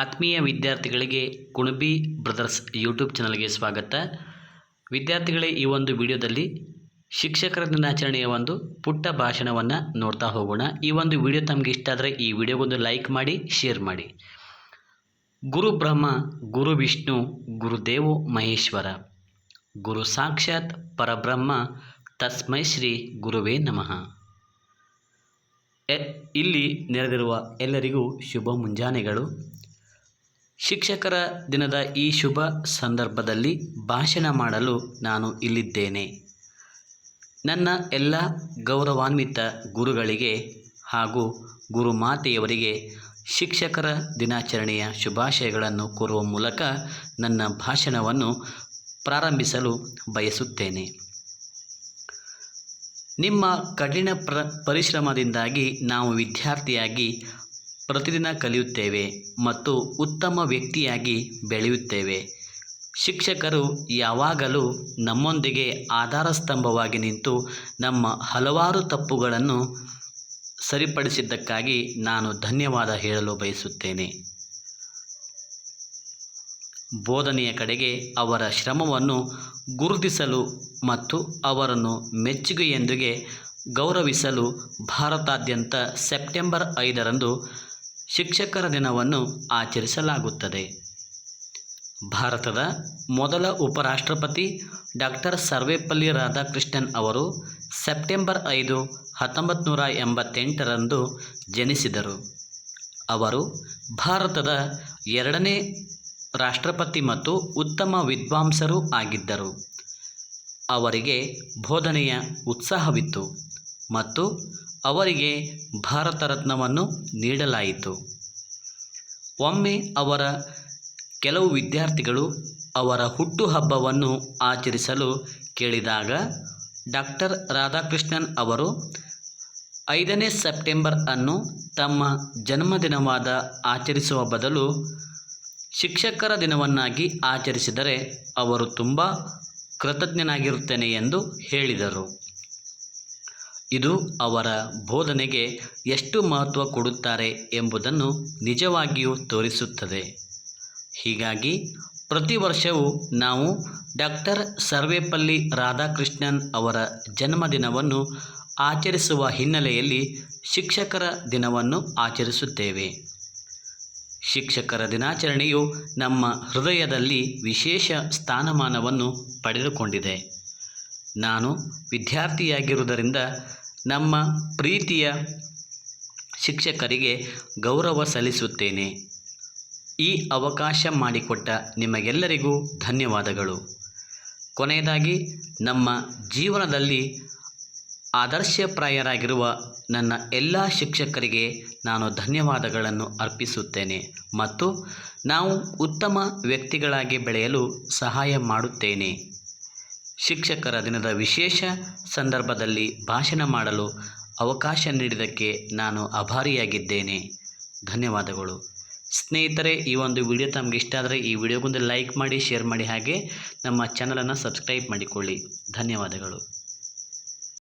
ಆತ್ಮೀಯ ವಿದ್ಯಾರ್ಥಿಗಳಿಗೆ Kunbi brothers YouTube ಚಾನಲ್ಗೆ ಸ್ವಾಗತ. ವಿದ್ಯಾರ್ಥಿಗಳೇ, ಈ ಒಂದು ವಿಡಿಯೋದಲ್ಲಿ ಶಿಕ್ಷಕರ ದಿನಾಚರಣೆಯ ಒಂದು ಪುಟ್ಟ ಭಾಷಣವನ್ನು ನೋಡ್ತಾ ಹೋಗೋಣ. ಈ ಒಂದು ವಿಡಿಯೋ ತಮಗೆ ಇಷ್ಟ ಆದರೆ ಈ ವಿಡಿಯೋಗೊಂದು ಲೈಕ್ ಮಾಡಿ, ಶೇರ್ ಮಾಡಿ. ಗುರು ಬ್ರಹ್ಮ, ಗುರು ವಿಷ್ಣು ಗುರುದೇವು ಮಹೇಶ್ವರ. ಗುರು ಸಾಕ್ಷಾತ್ ಪರಬ್ರಹ್ಮ, ತಸ್ಮೈ ಶ್ರೀ ಗುರುವೇ ನಮಃ. ಇಲ್ಲಿ ನೆರೆದಿರುವ ಎಲ್ಲರಿಗೂ ಶುಭ ಮುಂಜಾನೆಗಳು. ಶಿಕ್ಷಕರ ದಿನದ ಈ ಶುಭ ಸಂದರ್ಭದಲ್ಲಿ ಭಾಷಣ ಮಾಡಲು ನಾನು ಇಲ್ಲಿದ್ದೇನೆ. ನನ್ನ ಎಲ್ಲ ಗೌರವಾನ್ವಿತ ಗುರುಗಳಿಗೆ ಹಾಗೂ ಗುರುಮಾತೆಯವರಿಗೆ ಶಿಕ್ಷಕರ ದಿನಾಚರಣೆಯ ಶುಭಾಶಯಗಳನ್ನು ಕೋರುವ ಮೂಲಕ ನನ್ನ ಭಾಷಣವನ್ನು ಪ್ರಾರಂಭಿಸಲು ಬಯಸುತ್ತೇನೆ. ನಿಮ್ಮ ಕಠಿಣ ಪ್ರ, ಪರಿಶ್ರಮದಿಂದಾಗಿ ನಾವು ವಿದ್ಯಾರ್ಥಿಯಾಗಿ ಪ್ರತಿದಿನ ಕಲಿಯುತ್ತೇವೆ ಮತ್ತು ಉತ್ತಮ ವ್ಯಕ್ತಿಯಾಗಿ ಬೆಳೆಯುತ್ತೇವೆ. ಶಿಕ್ಷಕರು ಯಾವಾಗಲೂ ನಮ್ಮೊಂದಿಗೆ ಆಧಾರ ಸ್ತಂಭವಾಗಿ ನಿಂತು ನಮ್ಮ ಹಲವಾರು ತಪ್ಪುಗಳನ್ನು ಸರಿಪಡಿಸಿದ್ದಕ್ಕಾಗಿ ನಾನು ಧನ್ಯವಾದ ಹೇಳಲು ಬಯಸುತ್ತೇನೆ. ಬೋಧನೆಯ ಕಡೆಗೆ ಅವರ ಶ್ರಮವನ್ನು ಗುರುತಿಸಲು ಮತ್ತು ಅವರನ್ನು ಮೆಚ್ಚುಗೆಯೊಂದಿಗೆ ಗೌರವಿಸಲು ಭಾರತಾದ್ಯಂತ ಸೆಪ್ಟೆಂಬರ್ ಐದರಂದು ಶಿಕ್ಷಕರ ದಿನವನ್ನು ಆಚರಿಸಲಾಗುತ್ತದೆ. ಭಾರತದ ಮೊದಲ ಉಪರಾಷ್ಟ್ರಪತಿ ಡಾಕ್ಟರ್ ಸರ್ವೇಪಲ್ಲಿ ರಾಧಾಕೃಷ್ಣನ್ ಅವರು ಸೆಪ್ಟೆಂಬರ್ ಐದು ಹತ್ತೊಂಬತ್ತು ನೂರ ಎಂಬತ್ತೆಂಟರಂದು ಜನಿಸಿದರು. ಅವರು ಭಾರತದ ಎರಡನೇ ರಾಷ್ಟ್ರಪತಿ ಮತ್ತು ಉತ್ತಮ ವಿದ್ವಾಂಸರೂ ಆಗಿದ್ದರು. ಅವರಿಗೆ ಬೋಧನೆಯ ಉತ್ಸಾಹವಿತ್ತು ಮತ್ತು ಅವರಿಗೆ ಭಾರತ ರತ್ನವನ್ನು ನೀಡಲಾಯಿತು. ಒಮ್ಮೆ ಅವರ ಕೆಲವು ವಿದ್ಯಾರ್ಥಿಗಳು ಅವರ ಹುಟ್ಟುಹಬ್ಬವನ್ನು ಆಚರಿಸಲು ಕೇಳಿದಾಗ ಡಾಕ್ಟರ್ ರಾಧಾಕೃಷ್ಣನ್ ಅವರು ಐದನೇ ಸೆಪ್ಟೆಂಬರ್ ಅನ್ನು ತಮ್ಮ ಜನ್ಮದಿನವಾದ ಆಚರಿಸುವ ಬದಲು ಶಿಕ್ಷಕರ ದಿನವನ್ನಾಗಿ ಆಚರಿಸಿದರೆ ಅವರು ತುಂಬ ಕೃತಜ್ಞನಾಗಿರುತ್ತೇನೆ ಎಂದು ಹೇಳಿದರು. ಇದು ಅವರ ಬೋಧನೆಗೆ ಎಷ್ಟು ಮಹತ್ವ ಕೊಡುತ್ತಾರೆ ಎಂಬುದನ್ನು ನಿಜವಾಗಿಯೂ ತೋರಿಸುತ್ತದೆ. ಹೀಗಾಗಿ ಪ್ರತಿ ವರ್ಷವೂ ನಾವು ಡಾಕ್ಟರ್ ಸರ್ವೇಪಲ್ಲಿ ರಾಧಾಕೃಷ್ಣನ್ ಅವರ ಜನ್ಮದಿನವನ್ನು ಆಚರಿಸುವ ಹಿನ್ನೆಲೆಯಲ್ಲಿ ಶಿಕ್ಷಕರ ದಿನವನ್ನು ಆಚರಿಸುತ್ತೇವೆ. ಶಿಕ್ಷಕರ ದಿನಾಚರಣೆಯು ನಮ್ಮ ಹೃದಯದಲ್ಲಿ ವಿಶೇಷ ಸ್ಥಾನಮಾನವನ್ನು ಪಡೆದುಕೊಂಡಿದೆ. ನಾನು ವಿದ್ಯಾರ್ಥಿಯಾಗಿರುವುದರಿಂದ ನಮ್ಮ ಪ್ರೀತಿಯ ಶಿಕ್ಷಕರಿಗೆ ಗೌರವ ಸಲ್ಲಿಸುತ್ತೇನೆ. ಈ ಅವಕಾಶ ಮಾಡಿಕೊಟ್ಟ ನಿಮಗೆಲ್ಲರಿಗೂ ಧನ್ಯವಾದಗಳು. ಕೊನೆಯದಾಗಿ, ನಮ್ಮ ಜೀವನದಲ್ಲಿ ಆದರ್ಶಪ್ರಾಯರಾಗಿರುವ ನನ್ನ ಎಲ್ಲ ಶಿಕ್ಷಕರಿಗೆ ನಾನು ಧನ್ಯವಾದಗಳನ್ನು ಅರ್ಪಿಸುತ್ತೇನೆ ಮತ್ತು ನಾವು ಉತ್ತಮ ವ್ಯಕ್ತಿಗಳಾಗಿ ಬೆಳೆಯಲು ಸಹಾಯ ಮಾಡುತ್ತೇನೆ. ಶಿಕ್ಷಕರ ದಿನದ ವಿಶೇಷ ಸಂದರ್ಭದಲ್ಲಿ ಭಾಷಣ ಮಾಡಲು ಅವಕಾಶ ನೀಡಿದ್ದಕ್ಕೆ ನಾನು ಆಭಾರಿಯಾಗಿದ್ದೇನೆ. ಧನ್ಯವಾದಗಳು. ಸ್ನೇಹಿತರೆ, ಈ ಒಂದು ವಿಡಿಯೋ ತಮಗೆ ಇಷ್ಟ ಆದರೆ ಈ ವಿಡಿಯೋಗೊಂದು ಲೈಕ್ ಮಾಡಿ, ಶೇರ್ ಮಾಡಿ ಹಾಗೆ ನಮ್ಮ ಚಾನಲನ್ನು ಸಬ್ಸ್ಕ್ರೈಬ್ ಮಾಡಿಕೊಳ್ಳಿ. ಧನ್ಯವಾದಗಳು.